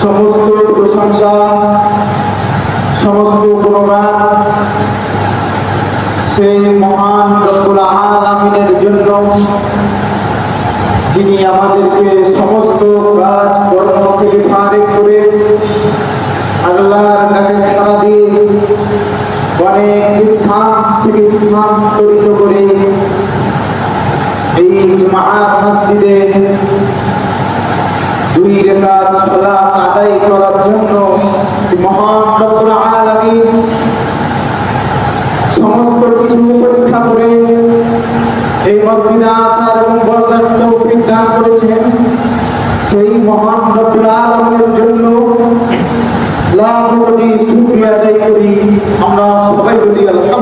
সমস্ত প্রশংসা, সমস্ত গুণগান সেই মহান রব্বুল আলামিনের জন্য, যিনি আমাদেরকে সমস্ত কাজ কর্ম থেকে ফারেক করে আল্লাহর কাছে সারা দিয়ে অনেক স্থান থেকে স্থানান্তরিত করে এই জুমাআত মসজিদে দুই রেখাত সালাত আদায় করার জন্য মহান সমস্ত কিছু পরীক্ষা করে এই মসজিদে আসার এবং বসার তৌফিক দান করেছেন, সেই মহান রব্বুল আলামিনের জন্য লাখ কোটি শুকরিয়া আদায় করি। আমরা সবাই বলি আলহামদুলিল্লাহ।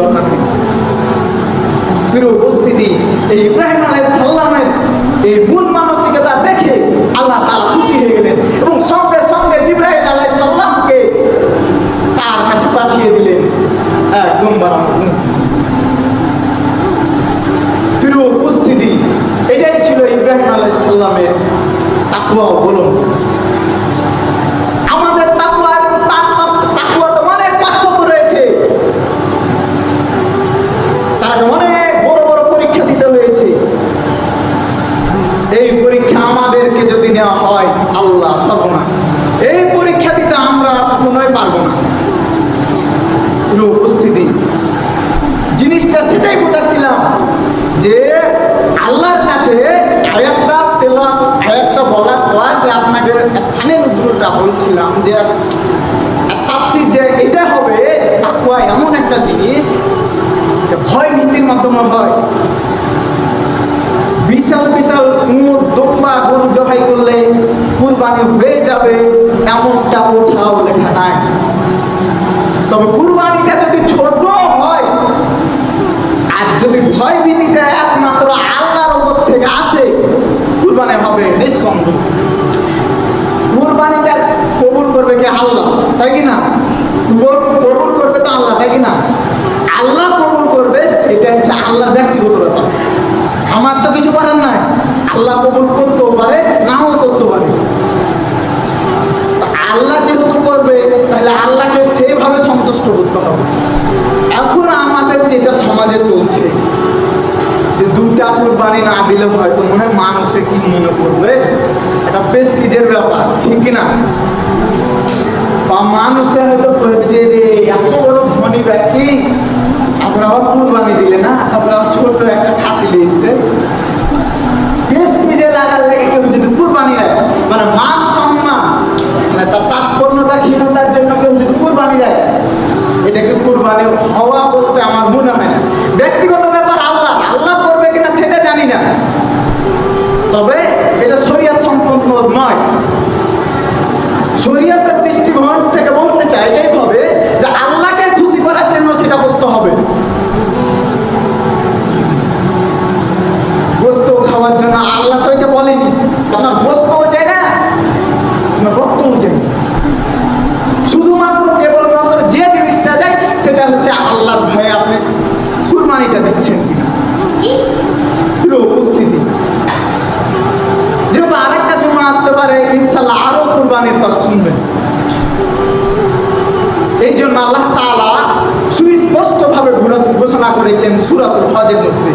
দরকার নেই। প্রিয় উপস্থিতি, এই ইব্রাহিম আলাইহিস সালামের এই মূল মানসিকতা দেখে আল্লাহ তাআলা খুশি হয়ে গেলেন এবং সঙ্গে সঙ্গে জিব্রাহিম আলাইহিস সালামকে তার কাছে পাঠিয়ে দিলেন। একদম বারাম প্রিয় উপস্থিতি, এটাই ছিল ইব্রাহিম আলাইহিস সালামের তাকওয়া বলুন আমাদের তাকওয়া এবং তার তাকওয়াতে অনেক পার্থক্য রয়েছে তাকে অনেক বড় বড় পরীক্ষা দিতে হয়েছে এই পরীক্ষা আমাদেরকে যদি নেওয়া হয় আল্লাহ সর্বনা এই পরীক্ষা দিতে আমরা কখনোই পারব না প্রিয় উপস্থিতি জিনিসটা সেটাই বোঝাচ্ছিলাম যে আল্লাহর কাছে আয়াতটা তেলা আয়াতটা বলার পর যে আপনাকে সানে নজরুলটা বলছিলাম যে তাফসির যে এটা হবে যে তাকুয়া এমন একটা জিনিস ভয় ভীতির মাধ্যমে হয়। বিশাল বিশাল উঁট দম্বা গরু জবাই করলে কুরবানি হয়ে যাবে, এমনটা কোথাও লেখা নাই। তবে কুরবানিটা যদি ছোট যদি ভয় ভীতিটা একমাত্র আল্লাহর উপর থেকে আসে, কুরবানি হবে নিঃসন্দেহ কুরবানিটা কবুল করবে কি আল্লাহ, তাই কি না? কবুল করবে তো আল্লাহ, তাই কি না? আল্লাহ কবুল করবে, সেটা হচ্ছে আল্লাহর ব্যক্তিগত ব্যাপার। আমার তো কিছু করার নাই। আল্লাহ কবুল করতেও পারে, নাও করতে পারে। আল্লাহ যেহেতু করবে, তাহলে আল্লাহকে সেভাবে সন্তুষ্ট করতে হবে। কোরবানি না দিলে হয়তো মনে হয় মানুষে কি মনে করবে। এটা প্রেস্টিজের ব্যাপার, ঠিক কি না বা মানুষে হয়তো যে, রে, এত বড় ধনী ব্যক্তি আপনার কুরবানি দিলে না? আবার ছোট একটা খাসি লেগে কেউ যদি কুরবানি দেয় মানে মান সম্মান মানে তার তাৎপর্যতা, ক্ষীণতার জন্য কেউ যদি কুরবানি দেয়, এটাকে কুরবানি হওয়া বলতে আমার মনে হয় না। ব্যক্তিগত ব্যাপার আল্লাহ আল্লাহ করবে কিনা না। তবে এটা শরিয়াত সম্পন্ন নয়। শরিয়াতের দৃষ্টিকোণ থেকে বলতে চাই এইভাবে যে আল্লাহকে খুশি করার জন্য সেটা করতে হবে গোস্ত খাওয়ার জন্য আল্লাহ তো এটা বলেনি আপনার গোস্তও চাই না আপনার রক্তও চাই না। শুধুমাত্র কেবলমাত্র যে জিনিসটা যায় সেটা হচ্ছে আল্লাহর ভয় কুরবানিটা দিচ্ছেন কিনা প্রিয় উপস্থিতি যেহেতু আরেকটা জমা আসতে পারে ইনশাল্লাহ আরও কুরবানির কথা শুনবেন এই জন্য আল্লাহ তাআলা সুস্পষ্ট ভাবে ঘোষণা করেছেন সূরাতুল হজের মধ্যে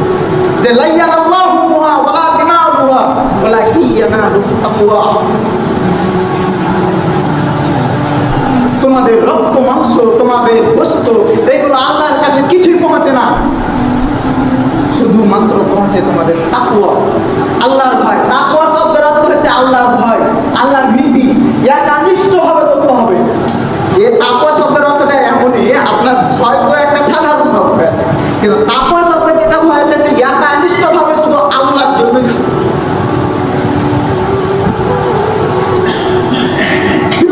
যে লাইয়ান আল্লাহু মুহা ওয়ালা দিনাহুহা ওয়ালা কি ইয়ানালু তাকওয়া তোমাদের রক্ত মাংস তোমাদের বস্ত এগুলো আল্লাহর কাছে কিছুই পৌঁছে না শুধুমাত্র পৌঁছে তোমাদের তাকুয়া আল্লাহর ভয় তাকুয়া শব্দের অর্থ হচ্ছে আল্লাহর ভয় আল্লাহর ভীতি এটা নিষ্ঠভাবে করতে হবে এ তাকুয়া শব্দের অর্থটা এমনই আপনার ভয় তো একটা সাধারণ ভাব হয়ে আছে কিন্তু তাকুয়া শব্দের যেটা ভয় হচ্ছে ইয়াটা নিষ্ঠভাবে শুধু আল্লাহর জন্য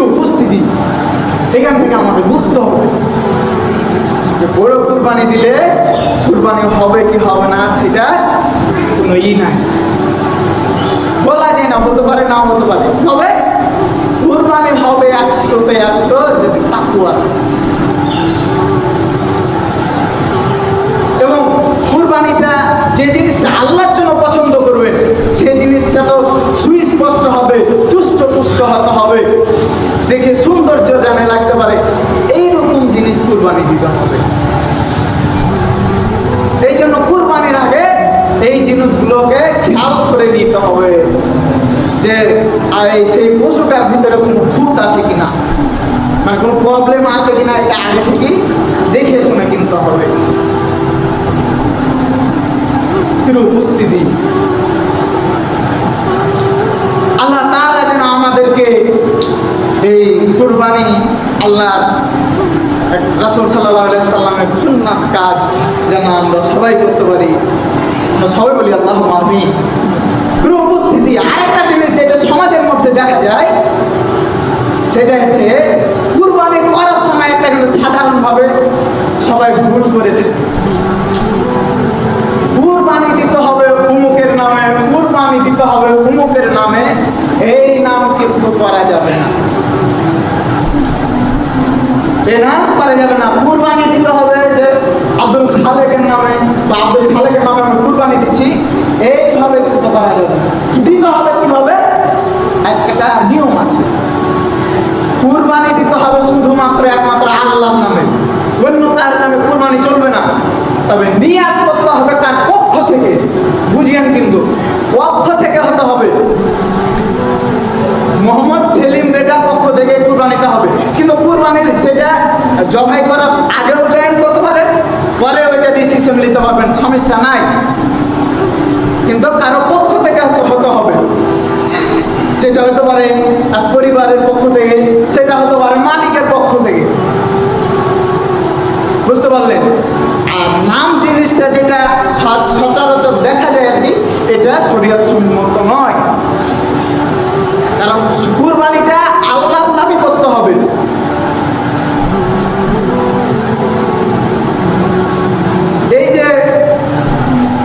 উপস্থিতি, এখান থেকে আমাদের বুঝতে হবে যে বড় কুরবানি দিলে কুরবানি হবে কি হবে না, সেটা কোনো ই নাই। বলা যায় না, হতে পারে না হতে পারে। তবে কুরবানি হবে একশোতে একশো যদি তাকুয়া কুরবানিটা যে জিনিসটা আল্লাহর জন্য পছন্দ করবেন সেই জিনিসটা তো সুস্পষ্ট হবে চুষ্ট পুষ্ট হতে হবে। দেখে সৌন্দর্য জানে লাগতে পারে। এইরকম জিনিস কুরবানি দিতে হবে। এই জন্য কুরবানির আগে এই জিনিসগুলোকে খেয়াল করে নিতে হবে যে এই সেই পশুটার ভিতরে কোনো ভূত আছে কিনা? মানে কোনো প্রবলেম আছে কিনা, এটা আগে থেকেই দেখে শুনে কিনতে হবে। প্রিয় উপস্থিতি। আল্লাহ তাআলা যেন আমাদেরকে এই কুরবানি আল্লাহ রাসূল সাল্লামের সুন্নাত কাজ যেন আমরা সবাই করতে পারি। সবাই বলি আল্লাহ আমিন। প্রিয় উপস্থিতি আরেকটা জিনিস যেটা সমাজের মধ্যে দেখা যায়, সেটা হচ্ছে কুরবানি করার সময় একটা কিন্তু সাধারণভাবে সবাই ভুল করে থাকে কুরবানি দিতে হবে উমুকের নামে কুরবানি দিতে হবে উমুকের নামে এই নাম কিন্তু করা যাবে না। কুরবানি দিতে হবে শুধুমাত্র একমাত্র আল্লাহর নামে। অন্য কার নামে কুরবানি চলবে না। তবে নিয়াত করতে হবে তার থেকে, বুঝিয়েন কিন্তু পক্ষ থেকে হতে হবে। মোহাম্মদ সেলিম রেজার পক্ষ থেকে কুরবানিটা হবে। কিন্তু কুরবানির সেটা জবাই করার আগেও জয়েন করতে পারেন, পরে ওইটা ডিসিশন নিতে পারবেন সমস্যা নাই। কিন্তু কারও পক্ষ থেকে হতে হবে। সেটা হতে পারে তার পরিবারের পক্ষ থেকে, সেটা হতে পারে মালিকের পক্ষ থেকে। বুঝতে পারলেন? নাম জিনিসটা যেটা সচরাচর দেখা যায় আর কি, এটা শরীয়ত সম্মত নয়। কারণ কুরবানিটা আল্লাহর নামই করতে হবে। এই যে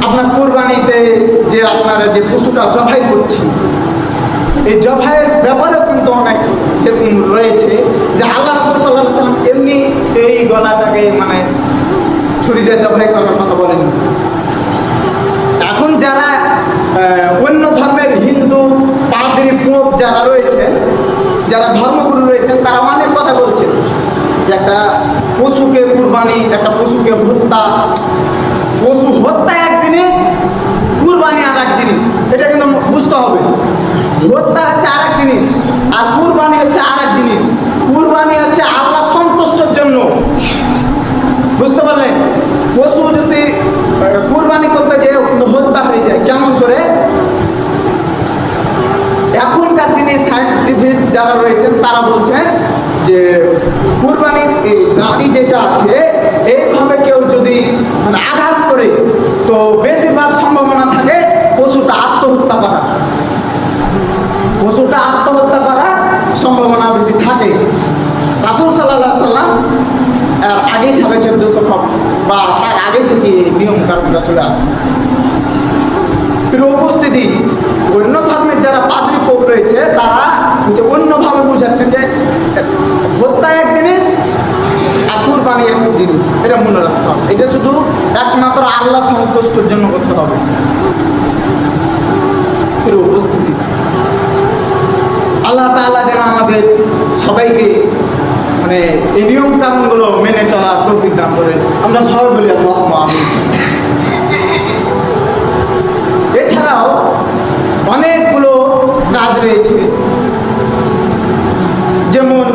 আপনার কুরবানিতে যে আপনারা যে পশুটা জবাই করছি, এই জবাইয়ের ব্যাপারে কিন্তু অনেক যেরকম রয়েছে যে আল্লাহ রসুল সাল্লাহ সাল্লাম এমনি এই গলাটাকে মানে ছুরি দিয়ে জবাই করার কথা বলেন এখন যারা অন্য ধর্মের হিন্দু, পাদ্রী, পোপ যারা রয়েছেন যারা ধর্মগুরু রয়েছেন, তারা অনেক কথা বলছেন। একটা পশুকে কুরবানি, একটা পশুকে হত্যা। পশু হত্যা এক জিনিস, কুরবানি আর এক জিনিস, এটা কিন্তু বুঝতে হবে। হত্যা হচ্ছে আর এক জিনিস, আর কুরবানি হচ্ছে আর এক জিনিস কুরবানি হচ্ছে আল্লাহ সন্তুষ্টর জন্য বুঝতে পারলেন? পশু যদি কুরবানি করতে যেয়ে কিন্তু হত্যা হয়ে যায়, কেমন করে? এখনকার যিনি সায়েন্টিফিস্ট যারা রয়েছেন, তারা বলছেন যে কুরবানির এই দাড়ি যেটা আছে, এইভাবে কেউ যদি মানে আঘাত করে, তো বেশিরভাগ সম্ভাবনা থাকে পশুটা আত্মহত্যা করা পশুটা আত্মহত্যা করার সম্ভাবনা বেশি থাকে। রাসুল সাল্লাহ সাল্লাম আগেই সাড়ে চোদ্দশো বা তার আগে থেকে নিয়ম কানুনটা চলে আসছে। উপস্থিতি, অন্য ধর্মের যারা পাদ্রী পোপ রয়েছে, তারা যে অন্যভাবে বুঝাচ্ছেন যে হত্যা এক জিনিস আর কুরবানি এক জিনিস, এটা মনে রাখতে হবে। এটা শুধু একমাত্র আল্লাহ সন্তুষ্টর জন্য করতে হবে। এর উপস্থিতি, আল্লাহ তাআলা যেন আমাদের সবাইকে মানে এই নিয়ম কানুনগুলো মেনে চলার তৌফিক দান করেন। আমরা সবাই বলি আল্লাহ এছাড়াও অনেকগুলো কাজ রয়েছে। যেমন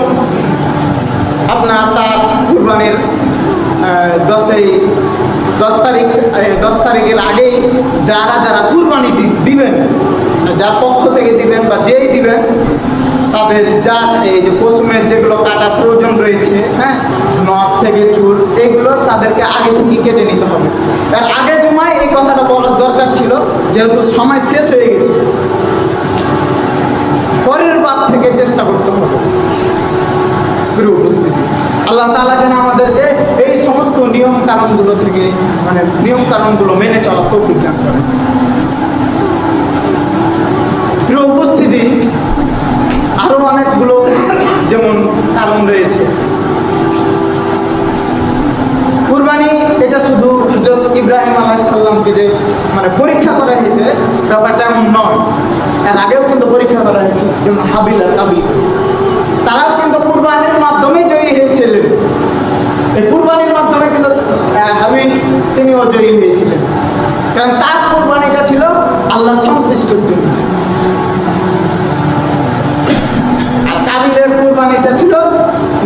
আপনার তার কুরবানির দশই, দশ তারিখ দশ তারিখের আগেই যারা যারা কুরবানি দিবেন, যার পক্ষ থেকে দিবেন বা যেই দিবেন তাদের যা এই যে পশুমের যেগুলো কাটা প্রয়োজন রয়েছে হ্যাঁ নখ থেকে চুল, এগুলো তাদেরকে আগে থেকে কেটে নিতে হবে। তার আগে জমায় এই কথাটা বলার দরকার ছিল, যেহেতু সময় শেষ হয়ে গেছে। পরের বার থেকে চেষ্টা করতে হবে। উপস্থিতি। আল্লাহ তাআলা যেন আমাদেরকে এই সমস্ত নিয়ম কানুনগুলো থেকে মানে নিয়ম কানুনগুলো মেনে চলা তৌফিক দান করেন। কারণ রয়েছে। কুরবানি, এটা শুধু হজরত ইব্রাহিম আলাইসাল্লামকে যে মানে পরীক্ষা করা হয়েছে, ব্যাপারটা এমন নয়। এর আগেও কিন্তু পরীক্ষা করা হয়েছে, যেমন হাবিল আর কাবিল তারাও কিন্তু কুরবানির মাধ্যমে জয়ী হয়েছিলেন। এই কুরবানির মাধ্যমে কিন্তু হাবিল, তিনিও জয়ী হয়েছিলেন। কারণ তার কুরবানিটা ছিল আল্লাহ সন্তুষ্টর জন্য।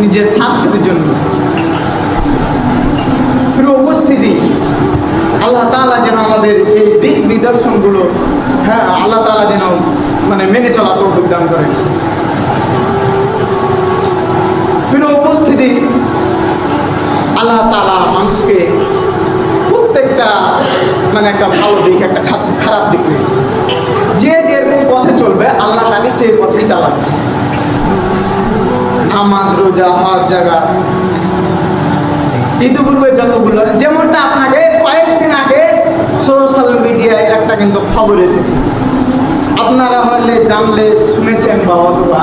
নিজের স্বার্থের জন্য। উপস্থিতি, আল্লাহ তাআলা যেন আমাদের এই দিক নিদর্শনগুলো হ্যাঁ আল্লাহ তাআলা যেন মানে মেনে চলা তৌফিক দান করেন প্রিয় উপস্থিতি, আল্লাহ তাআলা মানুষকে প্রত্যেকটা মানে একটা ভালো দিক, একটা খারাপ দিক রয়েছে যে যেরকম পথে চলবে, আল্লাহ তাকে সেই পথেই চালাবে। নামাজ রোজা হজ জায়গা। ইতিপূর্বে যতগুলো, যেমনটা আপনাকে কয়েকদিন আগে সোশ্যাল মিডিয়ায় একটা কিন্তু খবর এসেছে। আপনারা হলে জানলে শুনেছেন বা অথবা।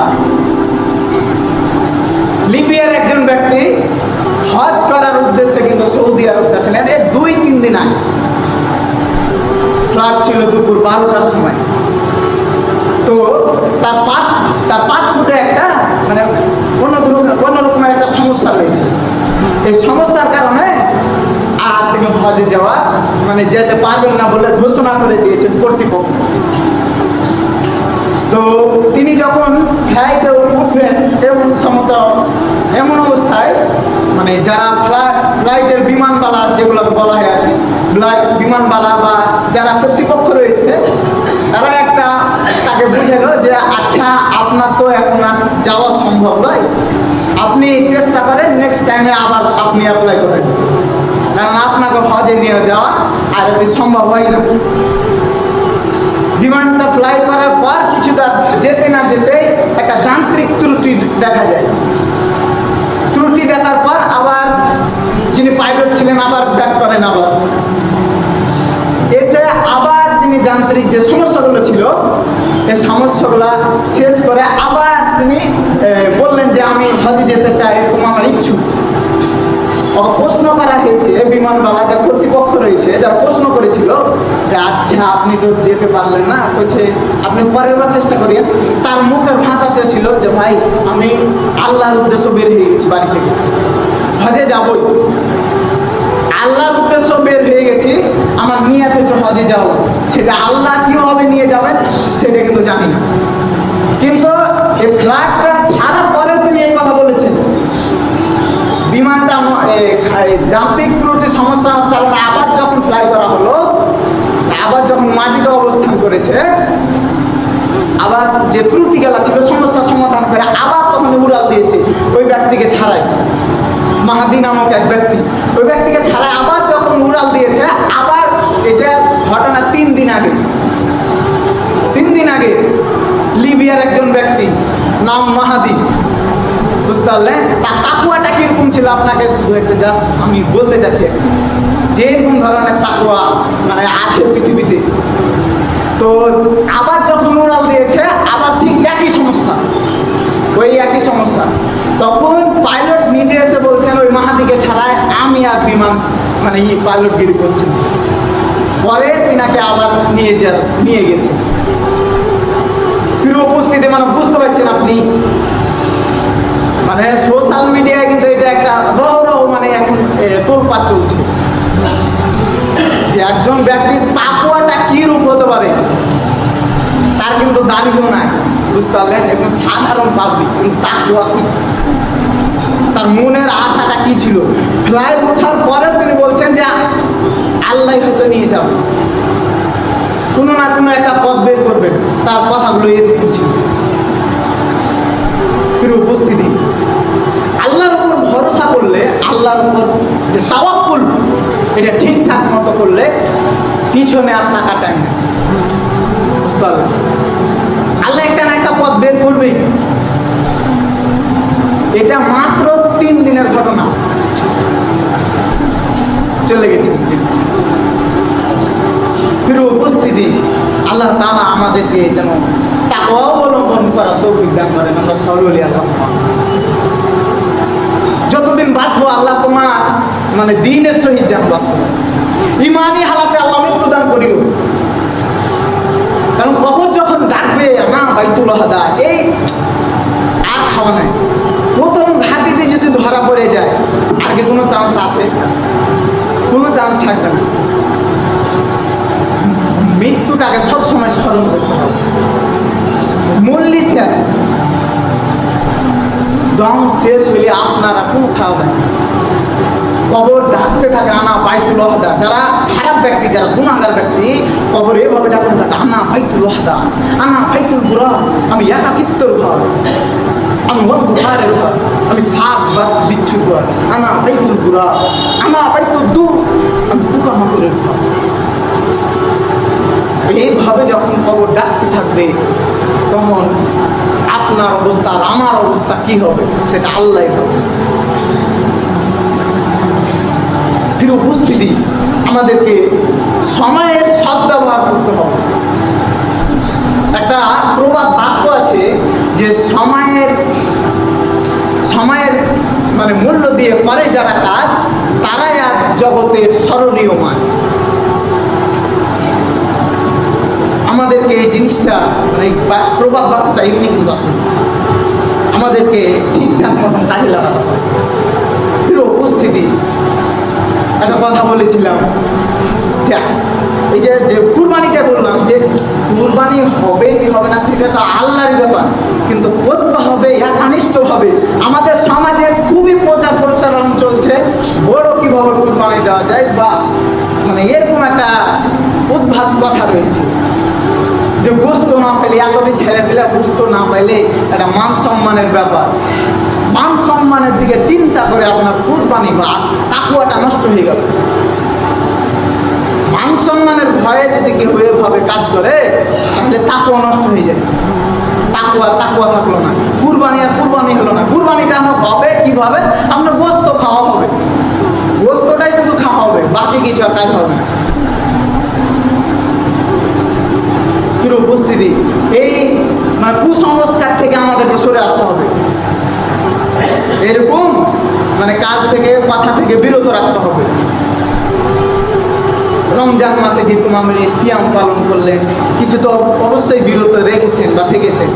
লিবিয়ার একজন ব্যক্তি হজ করার উদ্দেশ্যে কিন্তু সৌদি আরব যাচ্ছিলেন এই দুই, তিন দিন আগে। ফ্লাইট ছিল দুপুর বারোটার সময়। তো তার পাস, তার পাসপোর্টে একটা মানে অন্য অন্য একটা সমস্যা রয়েছে। এই সমস্যার কারণে আর তিনি হজে যাওয়া মানে যেতে পারবেন না বলে ঘোষণা করে দিয়েছেন কর্তৃপক্ষ। তো তিনি যখন ফ্লাইটে উঠবেন, এমন সমত, এমন অবস্থায় মানে যারা ফ্লাইটের বিমানবালা যেগুলোকে বলা হয় আর কি, ফ্লাইট বিমানবালা বা যারা কর্তৃপক্ষ রয়েছে তারা একটা তাকে বুঝালো যে আচ্ছা আপনার তো এখন আর যাওয়া সম্ভব নয়। আপনি চেষ্টা করেন নেক্সট টাইমে আবার আপনি অ্যাপ্লাই করেন। কারণ আপনাকে হজে নিয়ে যাওয়া আর এটি সম্ভব হয় না। বিমানটা ফ্লাই করার পর কিছুটা যেতে না যেতে একটা যান্ত্রিক ত্রুটি দেখা যায়। ত্রুটি দেখার পর আবার যিনি পাইলট ছিলেন আবার ব্যাক করেন আবার। এসে আবার তিনি যান্ত্রিক যে সমস্যাগুলো ছিল, এই সমস্যাগুলো শেষ করে আবার তিনি বললেন যে আমি হজে যেতে চাই, এরকম আমার ইচ্ছুক। প্রশ্ন করা হয়েছে বিমানবালা যা কর্তৃপক্ষ রয়েছে যারা প্রশ্ন করেছিল যে আচ্ছা আপনি তো যেতে পারলেন না। বলছে আপনি পরের বার চেষ্টা করিয়েন। তার মুখের ভাষাতে ছিল যে, ভাই, আমি আল্লাহর উদ্দেশ্য বের হয়ে গেছি বাড়ি থেকে। হজে যাবই। আল্লাহর উদ্দেশ্য বের হয়ে গেছি, আমার নিয়াত হজে যাও, সেটা আল্লাহ কীভাবে নিয়ে যাবেন, সেটা কিন্তু জানি না। কিন্তু এই ফ্লাইটটা ছাড়ার পরেও তিনি এই কথা বলেছেন। বিমানটা যান্ত্রিক ত্রুটির সমস্যার কারণে আবার যখন ফ্লাই করা হলো, আবার যখন মাটিতে অবস্থান করেছে আবার যে ত্রুটি গেলা ছিল সমস্যার সমাধান করে আবার তখন উড়াল দিয়েছে। ওই ব্যক্তিকে ছাড়াই। মাহাদি নামক এক ব্যক্তি। ওই ব্যক্তিকে ছাড়াই আবার যখন উড়াল দিয়েছে, আবার এটা ঘটনা তিন দিন আগে। তিন দিন আগে লিবিয়ার একজন ব্যক্তি, নাম মাহাদি। বুঝতে পারলেন? তার তাকুয়াটা কীরকম ছিল? আপনাকে শুধু একটা জাস্ট আমি বলতে চাচ্ছি যে এরকম ধরনের তাকুয়া মানে আছে পৃথিবীতে। তো আবার যখন দিয়েছে আবার ঠিক একই সমস্যা। ওই একই সমস্যা। তখন পাইলট নিজে এসে বলছেন ওই মাহাদিকে ছাড়ায় আমি আর বিমান মানে ই পাইলটগিরি করছি। পরে তিনাকে আবার নিয়ে যা নিয়ে গেছে। উপস্থিতি মানে বুঝতে পারছেন আপনি? মানে সোশ্যাল মিডিয়ায় কিন্তু এটা একটা রহ রহ মানে এখন এ, চলছে। যে একজন ব্যক্তির তাকুয়াটা কি রূপ হতে পারে? তার কিন্তু দাঁড়িয়েও নাই, বুঝতে পারলেন? একজন সাধারণ পাবলিক কিন্তু তাকুয়া কি তার মনের আশাটা কি ছিল? ফ্লাই ওঠার পরেও তিনি বলছেন যে, আল্লাহ হয়তো নিয়ে যাবে কোনো না কোনো একটা পথ বের করবেন। তার কথাগুলো এরকম ছিল। প্রিয় উপস্থিতি। আল্লাহর উপর ভরসা করলে, আল্লাহর উপর যে তাওয়াক্কুল, এটা ঠিকঠাক মতো করলে পিছনে আর টাকা টাইম বুঝতে পারবেন আল্লাহ একটা না একটা পথ এটা মাত্র তিন দিনের ঘটনা। চলে গেছে। প্রিয় উপস্থিতি, আল্লাহ তাআলা আমাদেরকে যেন তাকওয়া অবলম্বন করা তো বিজ্ঞান করেন। আমরা সকলে আল্লাহ যতদিন বাঁচবো, আল্লাহ তোমার মানে দিনের সহিত যেন বাঁচতে। ইমানি হালাতে আল্লাহ মৃত্যু দান করিও। কারণ কবর যখন ডাকবে না বাইতুল হাদা এই আর খাওয়া নাই। প্রথম ঘাটিতে যদি ধরা পড়ে যায় কি কোনো চান্স আছে? কোনো চান্স থাকবে না। মৃত্যুটাকে সবসময় স্মরণ করতে হবে। মূল্য শেষ। দম শেষ হইলে আপনারা কোনো খাওয়া কবর ডাকতে থাকে, আনা বাইতুল ওয়াহদা যারা খারাপ ব্যক্তি, যারা গুণাগার ব্যক্তি কবর এভাবে ডাকতে থাকে আনা বাইতুল ওয়াহদা, আনা বাইতুল বুড়া আমি একাকিত্বর ঘর আমি অন্ধকারের ঘর আমি সাপ বা বিচ্ছুর ঘর আনা বাইতুল বুড়া আনা বাইতুল দূর, আমি পোকামাকড়ের ঘর এইভাবে যখন কবর ডাকতে থাকবে, তখন আপনার অবস্থা আর আমার অবস্থা কি হবে, সেটা আল্লাহ হবে উপস্থিতি আমাদেরকে সময়ের সদ্ব্যবহার করতে হবে। একটা প্রবাদ বাক্য আছে যে সময়ের সময়ের মানে মূল্য দিয়ে করে যারা কাজ, তারাই আর জগতের স্মরণীয় মাছ। আমাদেরকে এই জিনিসটা মানে প্রবাদ বাক্যটা এমনি কিন্তু আছে। আমাদেরকে ঠিকঠাক মতন কাজে লাগাতে হবে। উপস্থিতি একটা কথা বলেছিলাম। যা, এই যে যে কুরবানিটা বললাম যে কুরবানি হবে কি হবে না, সেটা তো আল্লাহর ব্যাপার। কিন্তু করতে হবে, একানিষ্ঠ হবে। আমাদের সমাজে খুবই প্রচার প্রচারণ চলছে। বড় কীভাবে কুরবানি দেওয়া যায় বা মানে এরকম একটা উদ্ভাব কথা রয়েছে। যে বুঝতো না পেলে, এতদিন ছেলে পেলে বুঝতো না পাইলে একটা মান সম্মানের ব্যাপার। মান সম্মানের দিকে চিন্তা করে আপনার কুরবানি বা তাকুয়াটা নষ্ট হয়ে গেল। মান সম্মানের ভয়ে যদি কেউ এভাবে কাজ করে, তাহলে তাকুয়া নষ্ট হয়ে যাবে তাকুয়া তাকুয়া থাকল না। কুরবানি আর কুরবানি হলো না। কুরবানিটা আমার হবে কীভাবে? আপনার গোস্ত খাওয়া হবে। গোস্তটাই শুধু খাওয়া হবে, বাকি কিছু আর কাজ হবে না। উপস্থিতি এই মানে কুসংস্কার থেকে আমাদেরকে সরে আসতে হবে। এরকম মানে কাজ থেকে কথা থেকে বিরত রাখতে হবে। রমজান মাসে যেরকম আপনি সিয়াম পালন করলেন, কিছু তো অবশ্যই বিরত রেখেছেন বা থেকেছেন।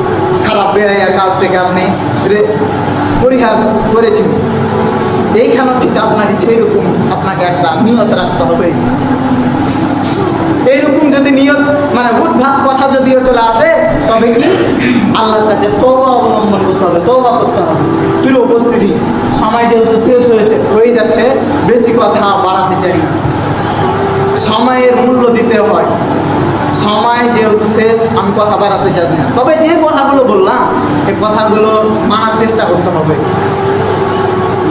খারাপ বেহাইয়ার কাজ থেকে আপনি পরিহার করেছেন। এইখানেও ঠিক আপনাকে সেই রকম আপনাকে একটা নিয়ত রাখতে হবে। এইরকম যদি নিয়ত মানে উদ্ভাগ কথা যদিও চলে আসে, তবে কি? আল্লাহর কাছে তোবা অবলম্বন করতে হবে তোবা করতে হবে। প্রিয় উপস্থিতি, সময় যেহেতু শেষ হয়েছে, হয়ে যাচ্ছে, বেশি কথা বাড়াতে চাই না। সময়ের মূল্য দিতে হয়। সময় যেহেতু শেষ, আমি কথা বাড়াতে চাই না। তবে যে কথাগুলো বললাম এই কথাগুলো মানার চেষ্টা করতে হবে।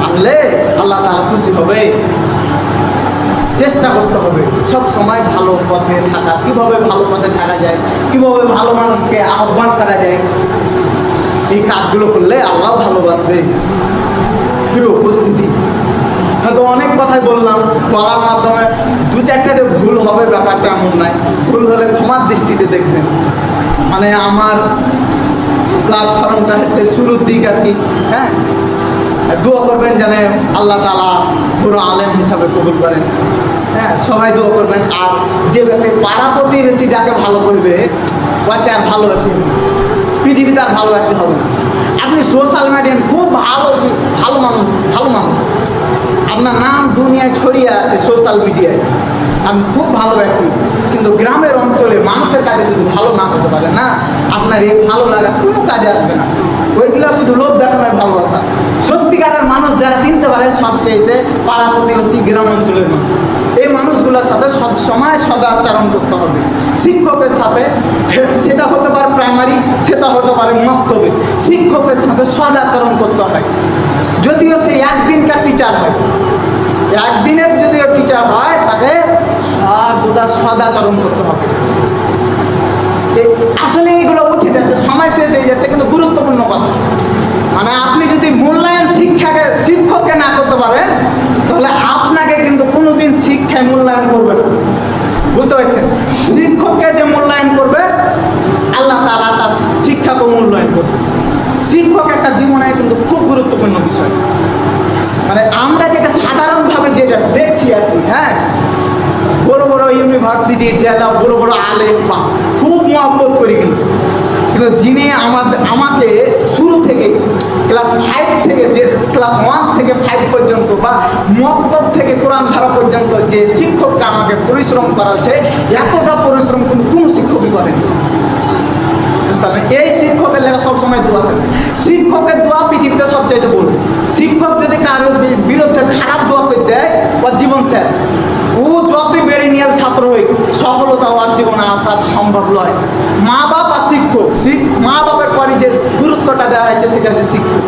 মানলে আল্লাহ তাআলা খুশি হবে। চেষ্টা করতে হবে। সব সময় ভালো পথে থাকা, কীভাবে ভালো পথে থাকা যায়, কীভাবে ভালো মানুষকে আহ্বান করা যায়, এই কাজগুলো করলে আল্লাহ ভালোবাসবে। প্রিয় উপস্থিতি, হয়তো অনেক কথাই বললাম, বলার মাধ্যমে দু চারটা যে ভুল হবে ব্যাপারটা এমন নয়, ভুল হলে ক্ষমার দৃষ্টিতে দেখবেন। মানে আমার প্ল্যাটফর্মটা হচ্ছে শুরুর দিক আর কি হ্যাঁ? দোয়া করবেন যেন আল্লাহ তালা কোনো আলেম হিসাবে কবুল করেন। হ্যাঁ সবাই দোয়া করবেন। আর যে ব্যক্তি পাড়া প্রতিবেশী যাকে ভালো করবে বাচ্চা আর ভালো ব্যক্তি পৃথিবীতে আর ভালো ব্যক্তি হবে না। আপনি সোশ্যাল মিডিয়ায় খুব ভালো ভালো মানুষ ভালো মানুষ। আপনার নাম দুনিয়ায় ছড়িয়ে আছে সোশ্যাল মিডিয়ায় আমি খুব ভালো ব্যক্তি, কিন্তু গ্রামের অঞ্চলে মানুষের কাছে যদি ভালো না হতে পারে, না, আপনার এই ভালো লাগা কোনো কাজে আসবে না। ওইগুলো শুধু লোভ দেখানোর ভালোবাসা। সত্যিকারের মানুষ যারা চিনতে পারে সবচেয়েতে পাড়া প্রতিবেশী গ্রাম অঞ্চলের মানুষ। মানুষগুলোর সাথে সবসময় সদাচরণ করতে হবে। শিক্ষকের সাথে সেটা হতে পারে প্রাইমারি সেটা হতে পারে মক্তবে শিক্ষকের সাথে সদাচরণ করতে হয়। যদিও সে একদিনকার টিচার হয়। একদিনের যদিও টিচার হয়, তাকে সর্বদা সদাচরণ করতে হবে। এ- আসলে এইগুলো উঠে যাচ্ছে, সময় শেষ হয়ে যাচ্ছে, কিন্তু গুরুত্বপূর্ণ কথা। মানে আপনি যদি মূল্যায়ন শিক্ষাকে, শিক্ষককে না করতে পারেন, তাহলে আপনাকে কিন্তু কোনোদিন শিক্ষায় মূল্যায়ন করবে না। বুঝতে পারছেন? শিক্ষককে যে মূল্যায়ন করবে, আল্লাহ তালা তার শিক্ষাকেও মূল্যায়ন করবে। শিক্ষক একটা জীবনে কিন্তু খুব গুরুত্বপূর্ণ বিষয়। মানে আমরা যেটা সাধারণভাবে যেটা দেখছি আর কি হ্যাঁ? বড় বড় ইউনিভার্সিটি যেটা বড় বড় আলেম বা খুব মহব্বত করি কিন্তু কিন্তু যিনি আমাদের আমাকে শুরু থেকে ক্লাস ফাইভ থেকে যে ক্লাস ওয়ান থেকে ফাইভ পর্যন্ত বা মক্তব থেকে কোরআন ধারা পর্যন্ত যে শিক্ষকটা আমাকে পরিশ্রম করাচ্ছে, এতটা পরিশ্রম কিন্তু কোনো শিক্ষকই করেন এই শিক্ষকের লেখা সবসময় দোয়া থাকবে শিক্ষকের দোয়া পৃথিবীতে সবচাইতে বলবে শিক্ষক যদি কারও বিরুদ্ধে খারাপ দোয়া করে দেয়, ওর জীবন শেষ। ও যতই বেড়ে নিয়ে ছাত্র হই সফলতা ওর জীবনে আসা সম্ভব নয়। মা বাপ আর শিক্ষক শিক- মা বাপের পরে যে গুরুত্বটা দেওয়া হয়েছে, সেটা হচ্ছে শিক্ষক।